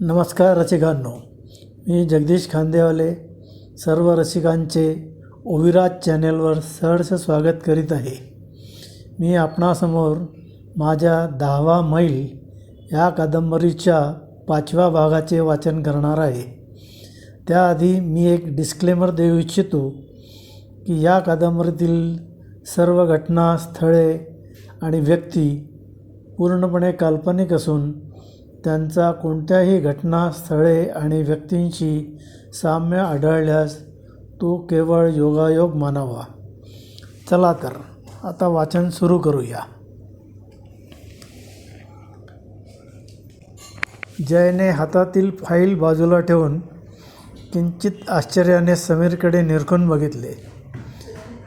नमस्कार रसिकांनो मी जगदीश खांदेवाले सर्व रसिकांचे ओविराज चॅनेलवर सहर्ष स्वागत करीत आहे. मी आपणासमोर माझ्या दहावा मैल या कादंबरीच्या पाचव्या भागाचे वाचन करणार आहे. त्याआधी मी एक डिस्क्लेमर देऊ इच्छितो की या कादंबरीतील सर्व घटना स्थळे आणि व्यक्ती पूर्णपणे काल्पनिक असून त्यांचा कोणत्याही घटना स्थळे आणि व्यक्तींशी साम्य आढळल्यास तो केवळ योगायोग मानावा. चला तर आता वाचन सुरू करूया. जयने हातातील फाईल बाजूला ठेवून किंचित आश्चर्याने समीरकडे निरखून बघितले.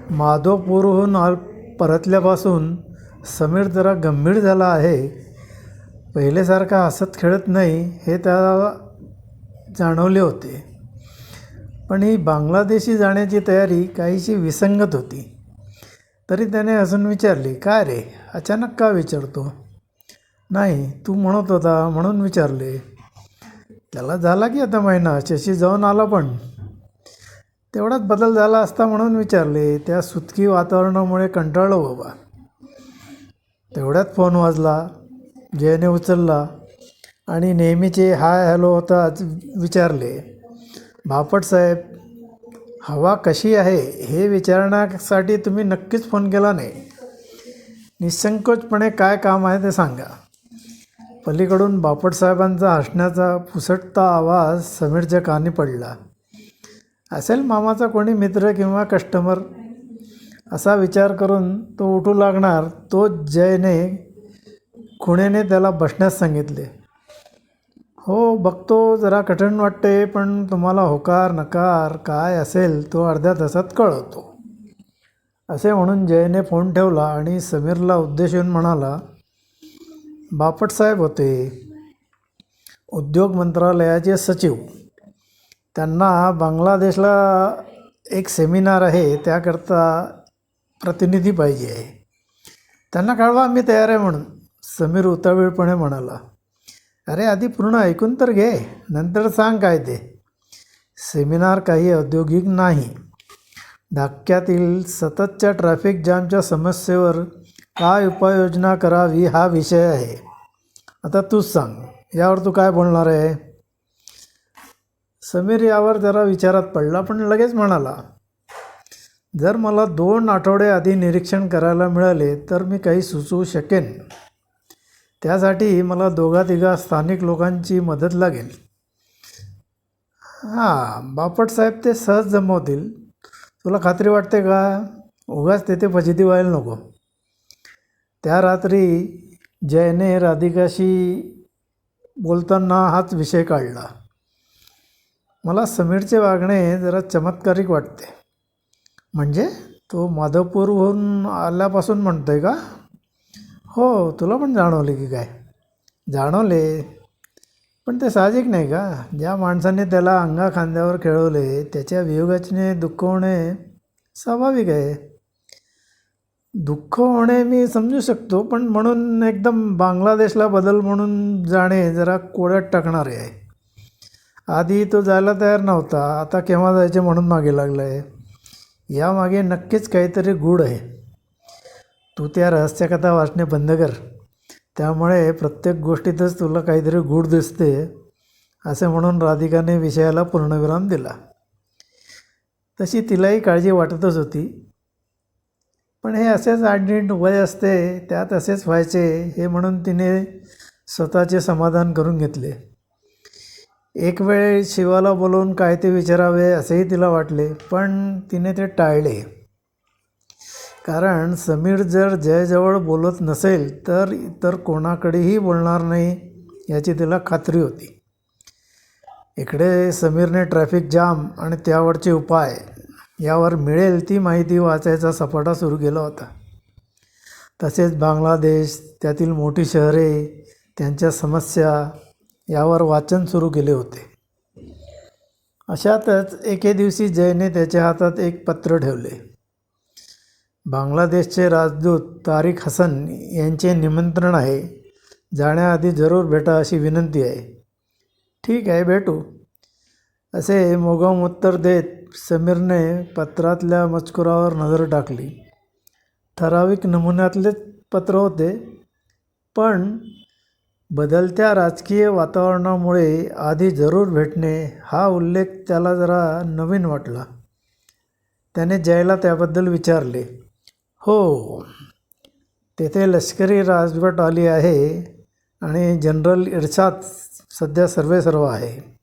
माधवपूरहून आल परतल्यापासून समीर जरा गंभीर झाला आहे. पहिलेसारखा हसत खेळत नाही हे त्याला जाणवले होते. पण ही बांगलादेशी जाण्याची तयारी काहीशी विसंगत होती. तरी त्याने हसून विचारली काय रे? अचानक का विचारतो? नाही तू म्हणत होता म्हणून विचारले. त्याला झाला की आता महिना शशी जाऊन आला पण. तेवढाच बदल झाला असता म्हणून विचारले त्या सुतकी वातावरणामुळे कंटाळलो बाबा. तेवढ्यात फोन वाजला. जयने उचलला आणि नेहमीचे हाय हॅलो होताच विचारले भापट साहेब हवा कशी आहे हे विचारण्यासाठी तुम्ही नक्कीच फोन केला नाही. निसंकोचपणे काय काम आहे ते सांगा. पलीकडून बापट साहेबांचा हसण्याचा पुसटता आवाज समीरच्या कानी पडला. असेल मामाचा कोणी मित्र किंवा कस्टमर असा विचार करून तो उठू लागणार तो जयने खुणेने त्याला बसण्यास सांगितले. हो बघतो जरा कठीण वाटते पण तुम्हाला होकार नकार काय असेल तो अर्ध्या तासात कळवतो असे म्हणून जयने फोन ठेवला आणि समीरला उद्देशून म्हणाला बापटसाहेब होते उद्योग मंत्रालयाचे सचिव. त्यांना बांगलादेशला एक सेमिनार आहे त्याकरता प्रतिनिधी पाहिजे. आहे त्यांना कळवा मी तयार आहे म्हणून. समीर उतावीळपणे म्हणाला अरे आधी पूर्ण ऐकून तर घे नंतर सांग काय ते. सेमिनार काही औद्योगिक नाही. धाक्यातील सततच्या ट्रॅफिक जामच्या समस्येवर काय उपाययोजना करावी हा विषय आहे. आता तूच सांग यावर तू काय बोलणार आहे? समीर यावर जरा विचारात पडला पण लगेच म्हणाला जर मला दोन आठवडे आधी निरीक्षण करायला मिळाले तर मी काही सुचवू शकेन. त्यासाठी मला दोघा तिघा स्थानिक लोकांची मदत लागेल. हां बापट साहेब ते सहज जमवतील. तुला खात्री वाटते का? उगाच तेथे फजिती व्हायला नको. त्या रात्री जयने राधिकाशी बोलताना हाच विषय काढला. मला समीरचे वागणे जरा चमत्कारिक वाटते. म्हणजे? तो माधवपूरहून आल्यापासून म्हणतो आहे का? हो तुला पण जाणवले की काय? जाणवले. पण ते साहजिक नाही का? ज्या माणसाने त्याला अंगा खांद्यावर खेळवले त्याच्या वियोगाचे दुःख होणे स्वाभाविक आहे. दुःख होणे मी समजू शकतो पण म्हणून एकदम बांगलादेशला बदल म्हणून जाणे जरा कोड्यात टाकणारे आहे. आधी तो जायला तयार नव्हता आता केव्हा जायचे म्हणून मागे लागला आहे यामागे नक्कीच काहीतरी गूढ आहे. तू त्या रहस्यकथा वाचणे बंद कर. त्यामुळे प्रत्येक गोष्टीतच तुला काहीतरी गूढ दिसते असे म्हणून राधिकाने विषयाला पूर्णविराम दिला. तशी तिलाही काळजी वाटतच होती. पण हे असेच आडनीट वय असते त्यात असेच व्हायचे हे म्हणून तिने स्वतःचे समाधान करून घेतले. एक वेळ शिवाला बोलवून काय ते विचारावे असेही तिला वाटले पण तिने ते टाळले. कारण समीर जर जयजवळ बोलत नसेल तर इतर कोणाकडेही बोलणार नाही याची तिला खात्री होती. इकडे समीरने ट्रॅफिक जाम आणि त्यावरचे उपाय यावर मिळेल ती माहिती वाचायचा सपाटा सुरू केला होता. तसेच बांगलादेश त्यातील मोठी शहरे त्यांच्या समस्या यावर वाचन सुरू केले होते. अशातच एके दिवशी जयने त्याच्या हातात एक पत्र ठेवले. बांगलादेशचे राजदूत तारिक हसन यांचे निमंत्रण आहे. जाण्याआधी जरूर भेटा अशी विनंती आहे. ठीक आहे भेटू. असे मोगाम उत्तर देत समीरने पत्रातल्या मजकुरावर नजर टाकली. ठराविक नमुन्यातलेच पत्र होते. पण बदलत्या राजकीय वातावरणामुळे आधी जरूर भेटणे हा उल्लेख त्याला जरा नवीन वाटला. त्याने जयला त्याबद्दल विचारले. हो. तेथे लष्करी राजवट आली आहे आणि जनरल इर्शाद सध्या सर्वेसर्व आहे.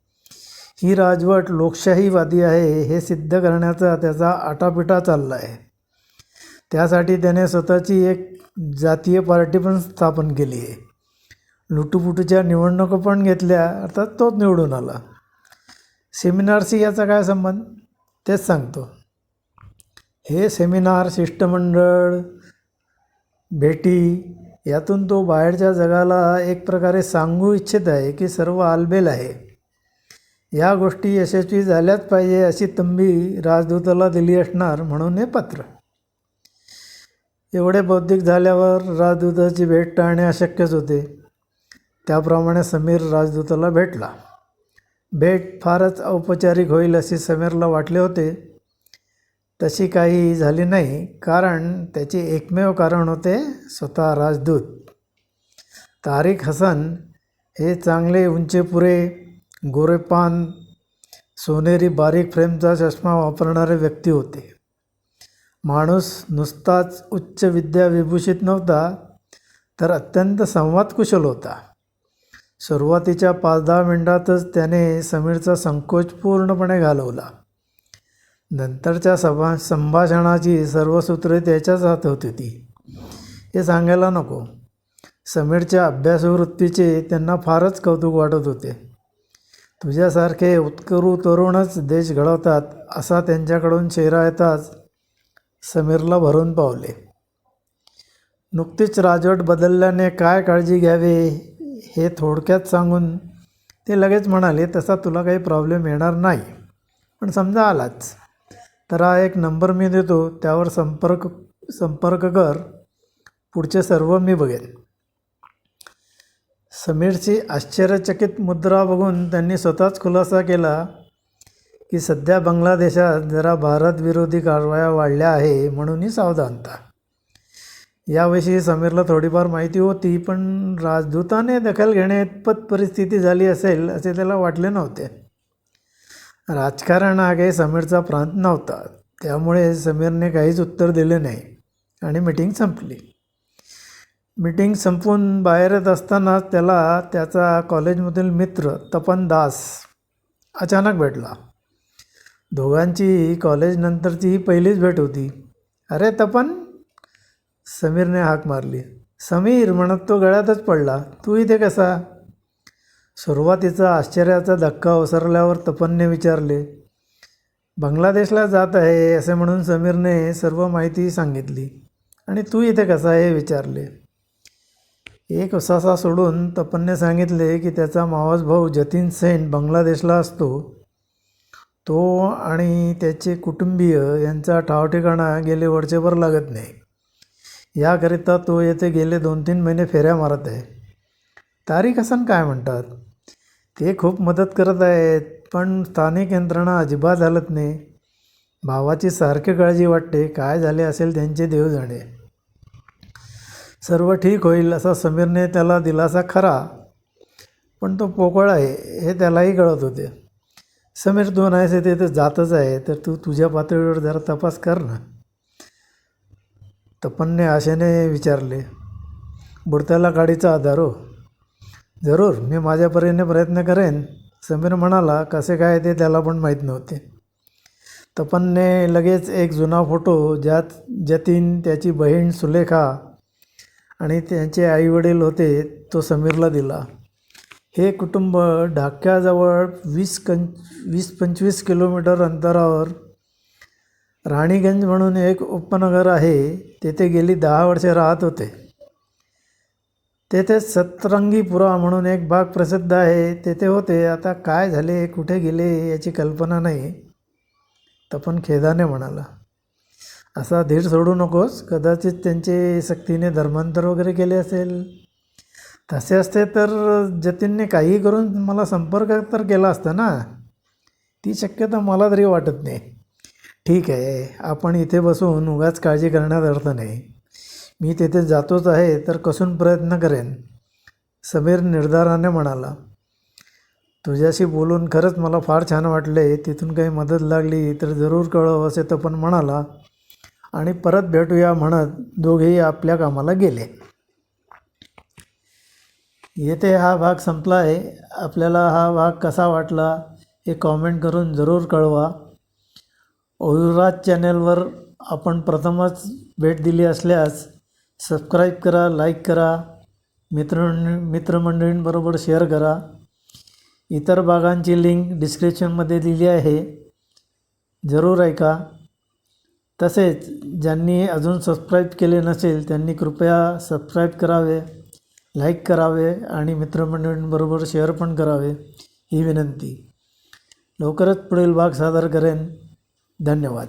ही राजवट लोकशाहीवादी आहे हे सिद्ध करण्याचा त्याचा आटापिटा चालला आहे. त्यासाठी त्याने स्वतःची एक जातीय पार्टी पण स्थापन केली आहे. लुटूपुटूच्या निवडणुका पण घेतल्या अर्थात तोच निवडून आला. सेमिनारशी याचा काय संबंध? तेच सांगतो. हे सेमिनार शिष्टमंडळ भेटी यातून तो बाहेरच्या जगाला एक प्रकारे सांगू इच्छित आहे की सर्व आलबेल आहे. या गोष्टी यशस्वी झाल्याच पाहिजे अशी तंबी राजदूताला दिली असणार म्हणून हे पत्र. एवढे बौद्धिक झाल्यावर राजदूताची भेट टाळणे अशक्यच होते. त्याप्रमाणे समीर राजदूताला भेटला. भेट फारच औपचारिक होईल असे समीरला वाटले होते. तशी काही झाली नाही कारण त्याचे एकमेव कारण होते स्वतः राजदूत. तारिक हसन हे चांगले उंचेपुरे गोरेपान सोनेरी बारीक फ्रेमचा चष्मा वापरणारे व्यक्ती होते. माणूस नुसताच उच्च विद्या विभूषित नव्हता तर अत्यंत संवादकुशल होता. सुरुवातीच्या पाच दहा मिनिटातच त्याने समीरचा संकोच पूर्णपणे घालवला. नंतरच्या सभा संभाषणाची सर्व सूत्रे त्याच्याच हात होती. ती हे सांगायला नको. समीरच्या अभ्यासवृत्तीचे त्यांना फारच कौतुक वाटत होते. तुझ्यासारखे उत्करू तरुणच देश घडवतात असा त्यांच्याकडून चेहरा येताच समीरला भरून पावले. नुकतीच राजवट बदलल्याने काय काळजी घ्यावी हे थोडक्यात सांगून ते लगेच म्हणाले तसा तुला काही प्रॉब्लेम येणार नाही. पण समजा आलाच. तर हा एक नंबर मी देतो त्यावर संपर्क संपर्क कर. पुढचे सर्व मी बघेन. समीरची आश्चर्यचकित मुद्रा बघून त्यांनी स्वतःच खुलासा केला की सध्या बांगलादेशात जरा भारतविरोधी कारवाया वाढल्या आहे म्हणूनही सावधानता याविषयी समीरला थोडीफार माहिती होती पण राजदूताने दखल घेण्याइतपत परिस्थिती झाली असेल असे त्याला वाटले नव्हते. राजकारण हा काही समीरचा प्रांत नव्हता. त्यामुळे समीरने काहीच उत्तर दिले नाही आणि मिटिंग संपली. मिटिंग संपून बाहेर येत असतानाच त्याला त्याचा कॉलेजमधील मित्र तपन दास अचानक भेटला. दोघांची कॉलेजनंतरची ही पहिलीच भेट होती. अरे तपन समीरने हाक मारली. समीर म्हणत तो गळ्यातच पडला. तू इथे कसा? सुरुवातीचा आश्चर्याचा धक्का ओसरल्यावर तपनने विचारले बांगलादेशला जात आहे असे म्हणून समीरने सर्व माहिती सांगितली आणि तू इथे कसा आहे? विचारले. एक उसासा सोडून तपनने सांगितले की त्याचा मावस भाऊ जतीन सेन बांगलादेशला असतो. तो आणि त्याचे कुटुंबीय यांचा ठावठिकाणा गेले वर्षभर लागत नाही. याकरिता तो येथे गेले दोन तीन महिने फेऱ्या मारत आहे. तारीख हसन काय म्हणतात? ते खूप मदत करत आहेत पण स्थानिक यंत्रणा अजिबात हलत नाही. भावाची सारखी काळजी वाटते काय झाले असेल त्यांचे देव जाणे. सर्व ठीक होईल असा समीरने त्याला दिलासा खरा पण तो पोकळ आहे हे त्यालाही कळत होते. समीर तू नाहीस ते तर जातच आहे तर तू तुझ्या पातळीवर जरा तपास कर ना. तपनने आशेने विचारले बुडत्याला गाडीचा आधार हो. जरूर मी माझ्या परीने प्रयत्न करेन. समीर म्हणाला कसे काय ते त्याला पण माहीत नव्हते. तपनने लगेच एक जुना फोटो ज्यात जतीन त्याची बहीण सुलेखा आणि त्यांचे आईवडील होते तो समीरला दिला. हे कुटुंब ढाक्याजवळ वीस कं वीस पंचवीस किलोमीटर अंतरावर राणीगंज म्हणून एक उपनगर आहे. तेथे गेली दहा वर्षे राहत होते. तेथे सतरंगीपुरा म्हणून एक भाग प्रसिद्ध आहे. तेथे होते. आता काय झाले? कुठे गेले? याची कल्पना नाही. तपन खेदाने म्हणाला असा धीर सोडू नकोस. कदाचित त्यांचे सक्तीने धर्मांतर वगैरे केले असेल. तसे असते तर जतीनने काही करून मला संपर्क तर केला असता ना? ती शक्यता मला तरी वाटत नाही. ठीक आहे. आपण इथे बसून उगाच काळजी करण्यात अर्थ नाही. मी तेथे जातोच आहे तर कसून प्रयत्न करेन? समीर निर्धाराने म्हणाला. तुझ्याशी बोलून खरंच मला फार छान वाटले. तिथून काही मदत लागली तर जरूर कळव असे तपन पण म्हणाला. आणि परत भेटूया म्हणत दोघेही आपल्या कामाला गेले. येथे हा भाग संपला आहे आपल्याला हा भाग कसा वाटला हे कॉमेंट करून जरूर कळवा. ओयुराज चॅनेलवर आपण प्रथमच भेट दिली असल्यास सबस्क्राईब करा लाईक करा मित्र मित्रमंडळींबरोबर शेअर करा. इतर भागांची लिंक डिस्क्रिप्शनमध्ये दिली आहे. जरूर ऐका. तसेच ज्यांनी अजून सबस्क्राईब केले नसेल त्यांनी कृपया सबस्क्राईब करावे लाईक करावे आणि मित्रमंडळींबरोबर शेअर पण करावे ही विनंती. लवकरच पुढील भाग सादर करेन. धन्यवाद.